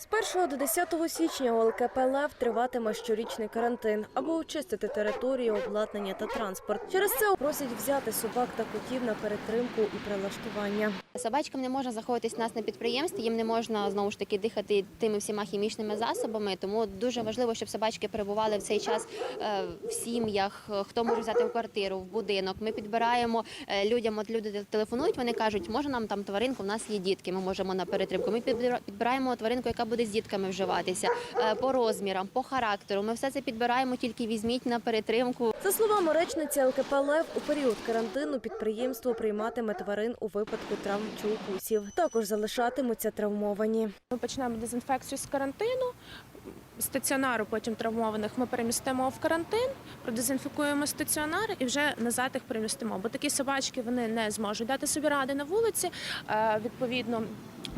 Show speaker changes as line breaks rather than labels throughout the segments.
З 1 до 10 січня у ЛКП «Лев» триватиме щорічний карантин, аби очистити територію, обладнання та транспорт. Через це просять взяти собак та котів на перетримку і прилаштування.
Собачкам не можна знаходитись у нас на підприємстві, їм не можна знову ж таки дихати тими всіма хімічними засобами. Тому дуже важливо, щоб собачки перебували в цей час е, в сім'ях. Хто може взяти в квартиру, в будинок. Ми підбираємо е, людям. От люди телефонують, вони кажуть, може нам там тваринку, в нас є дітки. Ми можемо на перетримку. Ми підбираємо тваринку, яка буде з дітками вживатися е, по розмірам, по характеру. Ми все це підбираємо, тільки візьміть на перетримку.
За словами речниці ЛКП «Лев», у період карантину підприємство прийматиме тварин у випадку травм чи укусів. Також залишатимуться травмовані.
Ми почнемо дезінфекцію з карантину. Стаціонару потім травмованих ми перемістимо в карантин, продезінфікуємо стаціонар і вже назад їх перемістимо. Бо такі собачки вони не зможуть дати собі ради на вулиці. Е, Відповідно,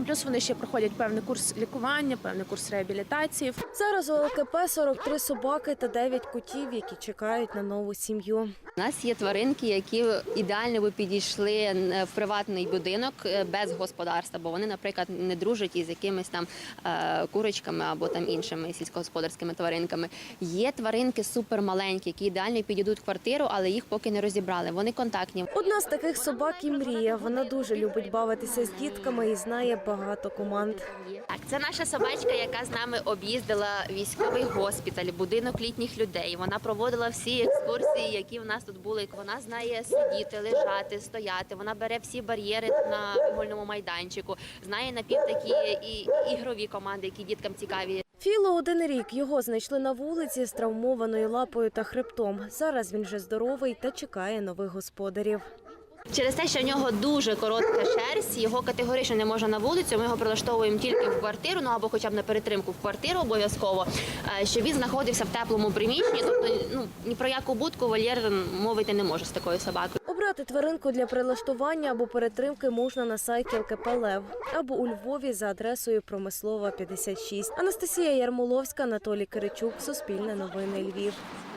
плюс вони ще проходять певний курс лікування, певний курс реабілітації.
Зараз у ЛКП 43 собаки та 9 котів, які чекають на нову сім'ю.
У нас є тваринки, які ідеально би підійшли е, в приватний будинок е, без господарства, бо вони, наприклад, не дружать із якимись там е, курочками або там іншими сільськогосподарськими тваринками. Є тваринки супермаленькі, які ідеально підійдуть в квартиру, але їх поки не розібрали. Вони контактні.
Одна з таких собак і мрія. Вона дуже любить бавитися з дітками і знає багато команд.
Так, це наша собачка, яка з нами об'їздила військовий госпіталь, будинок літніх людей. Вона проводила всі екскурсії, які в нас тут були. Вона знає сидіти, лежати, стояти. Вона бере всі бар'єри на вигольному майданчику. Знає напів такі і ігрові команди, які діткам цікаві.
Філо один рік. Його знайшли на вулиці з травмованою лапою та хребтом. Зараз він вже здоровий та чекає нових господарів.
Через те, що в нього дуже коротка шерсть, його категорично не можна на вулицю. Ми його прилаштовуємо тільки в квартиру, ну або хоча б на перетримку в квартиру обов'язково, е, щоб він знаходився в теплому приміщенні. Тобто, ну ні про яку будку вольєр мовити не може з такою собакою.
Обрати тваринку для прилаштування або перетримки можна на сайті ЛКП Лев або у Львові за адресою Промислова 56. Анастасія Ярмоловська, Анатолій Киричук, Суспільне новини Львів.